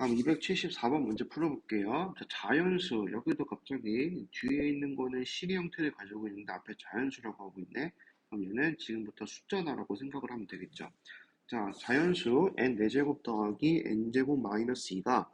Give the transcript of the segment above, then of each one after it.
다음 274번 문제 풀어볼게요. 자, 자연수. 여기도 갑자기 뒤에 있는 거는 실의 형태를 가지고 있는데 앞에 자연수라고 하고 있네. 그럼 얘는 지금부터 숫자다라고 생각을 하면 되겠죠. 자, 자연수 n 4제곱 더하기 n제곱 마이너스 2가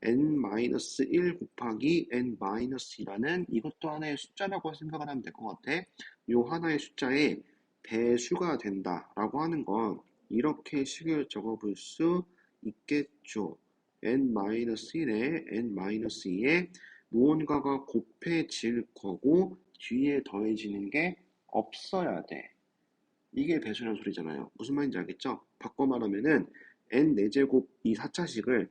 n-1 곱하기 n-2라는 이것도 하나의 숫자라고 생각을 하면 될 것 같아. 이 하나의 숫자의 배수가 된다라고 하는 건 이렇게 식을 적어볼 수 있겠죠. N-1에 n-2에 무언가가 곱해질 거고 뒤에 더해지는 게 없어야 돼. 이게 배수란 소리잖아요. 무슨 말인지 알겠죠? 바꿔 말하면은 n 4제곱 이 4차식을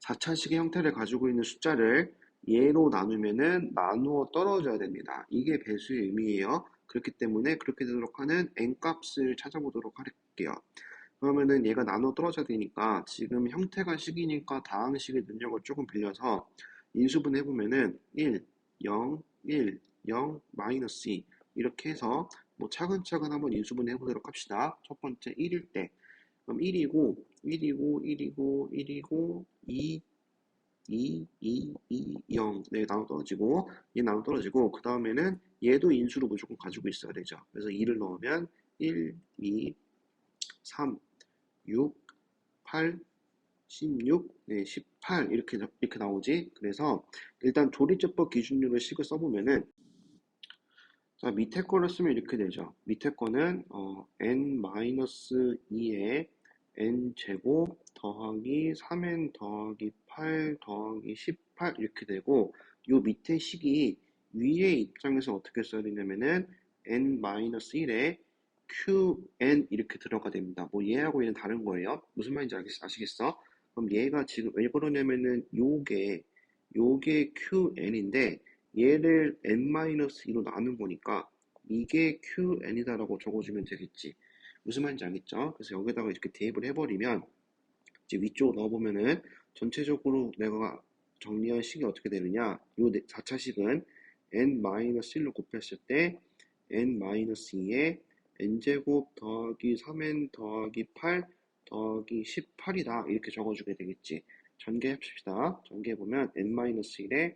4차식의 형태를 가지고 있는 숫자를 예로 나누면은 나누어 떨어져야 됩니다. 이게 배수의 의미예요. 그렇기 때문에 그렇게 되도록 하는 n 값을 찾아보도록 할게요. 그러면은 얘가 나눠 떨어져야 되니까 지금 형태가 식이니까 다항식의 능력을 조금 빌려서 인수분 해보면은 1, 0, 1, 0, 마이너스 2 이렇게 해서 뭐 차근차근 한번 인수분 해보도록 합시다. 첫 번째 1일 때 그럼 1이고 1이고 1이고 1이고 2 2, 2, 2, 0. 네, 나눠 떨어지고, 얘 나눠 떨어지고, 그 다음에는 얘도 인수로 무조건 가지고 있어야 되죠. 그래서 2를 넣으면 1, 2, 3, 6, 8, 16, 네, 18 이렇게 이렇게 나오지. 그래서 일단 조리제법 기준으로 식을 써보면은 자 밑에 거를 쓰면 이렇게 되죠. 밑에 거는 어, n-2에 n 제곱 더하기 3n 더하기 8 더하기 18 이렇게 되고 요 밑에 식이 위의 입장에서 어떻게 써야 되냐면은 n-1에 qn 이렇게 들어가 됩니다. 뭐 얘하고 얘는 다른 거예요. 무슨 말인지 아시겠 어? 그럼 얘가 지금 왜 그러냐면은 요게 요게 qn인데 얘를 n-2로 나눈 거니까 이게 qn이다라고 적어주면 되겠지. 무슨 말인지 알겠죠? 그래서 여기다가 이렇게 대입을 해버리면 이제 위쪽으로 넣어보면은 전체적으로 내가 정리한 식이 어떻게 되느냐 요 4차식은 n-1로 곱했을 때 n-2에 n제곱 더하기 3n 더하기 8 더하기 18이다. 이렇게 적어주게 되겠지. 전개합시다. 전개해보면 n-1에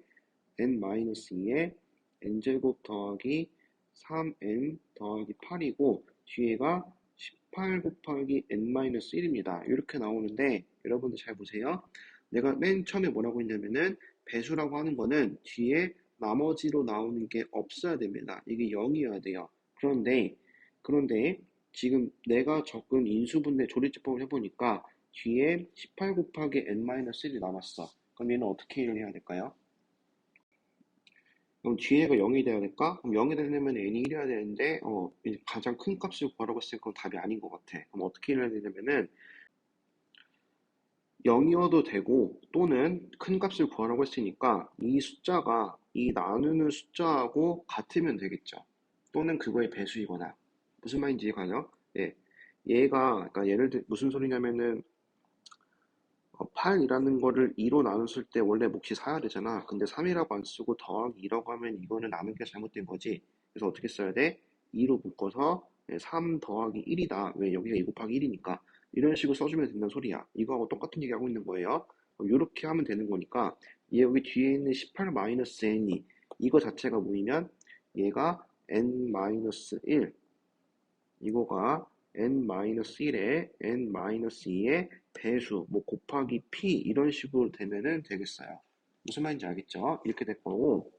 n-2에 n제곱 더하기 3n 더하기 8이고 뒤에가 18 곱하기 n-1입니다. 이렇게 나오는데 여러분들 잘 보세요. 내가 맨 처음에 뭐라고 했냐면은 배수라고 하는 거는 뒤에 나머지로 나오는 게 없어야 됩니다. 이게 0이어야 돼요. 그런데 그런데 지금 내가 적은 인수분해 조리제법을 해보니까 뒤에 18 곱하기 n-1이 남았어. 그럼 얘는 어떻게 일을 해야 될까요? 그럼 뒤에가 0이 돼야 될까? 그럼 0이 되려면 n이 1이어야 되는데 어, 가장 큰 값을 구하라고 했으니까 답이 아닌 것 같아. 그럼 어떻게 일을 해야 되냐면은 0이어도 되고 또는 큰 값을 구하라고 했으니까 이 숫자가 이 나누는 숫자하고 같으면 되겠죠. 또는 그거의 배수이거나 무슨 말인지 이해가요? 예. 얘가, 그러니까 예를 들, 무슨 소리냐면은, 어, 8이라는 거를 2로 나눴을 때 원래 몫이 4야 되잖아. 근데 3이라고 안 쓰고 더하기 2라고 하면 이거는 나눈 게 잘못된 거지. 그래서 어떻게 써야 돼? 2로 묶어서 3 예, 더하기 1이다. 왜? 여기가 2 곱하기 1이니까. 이런 식으로 써주면 된다는 소리야. 이거하고 똑같은 얘기 하고 있는 거예요. 이렇게 하면 되는 거니까 얘 여기 뒤에 있는 18-n이 이거 자체가 모이면 얘가 n-1 이 거가 n-1에 n-2의 배수, 뭐 곱하기 p 이런 식으로 되면은 되겠어요. 무슨 말인지 알겠죠? 이렇게 될 거고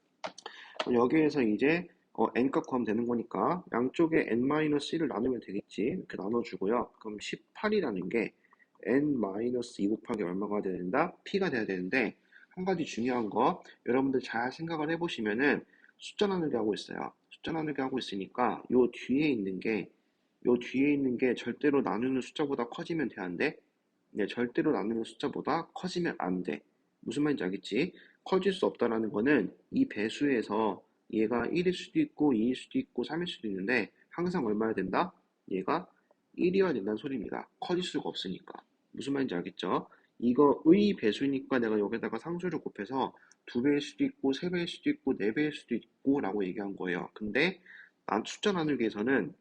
여기에서 이제 어, n값 구하면 되는 거니까 양쪽에 n-1을 나누면 되겠지. 이렇게 나눠주고요. 그럼 18이라는 게 n-2 곱하기 얼마가 돼야 된다? p가 돼야 되는데 한 가지 중요한 거 여러분들 잘 생각을 해보시면은 숫자 나누기 하고 있어요. 숫자 나누기 하고 있으니까 요 뒤에 있는 게 요 뒤에 있는 게 절대로 나누는 숫자보다 커지면 한대. 네, 절대로 나누는 숫자보다 커지면 안 돼. 무슨 말인지 알겠지? 커질 수 없다라는 거는 이 배수에서 얘가 1일 수도 있고 2일 수도 있고 3일 수도 있는데 항상 얼마야 된다? 얘가 1이어야 된다는 소리입니다. 커질 수가 없으니까. 무슨 말인지 알겠죠? 이거 의 배수니까 내가 여기다가 상수를 곱해서 2배일 수도 있고 3배일 수도 있고 4배일 수도 있고 라고 얘기한 거예요. 근데 난 숫자 나누기에서는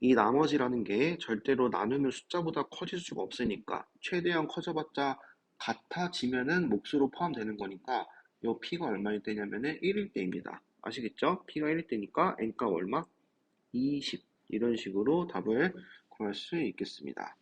이 나머지라는 게 절대로 나누는 숫자보다 커질 수가 없으니까 최대한 커져봤자 같아지면은 몫으로 포함되는 거니까 요 P가 얼마일 때냐면은 1일 때입니다. 아시겠죠? P가 1일 때니까 N가 얼마? 20 이런 식으로 답을 구할 수 있겠습니다.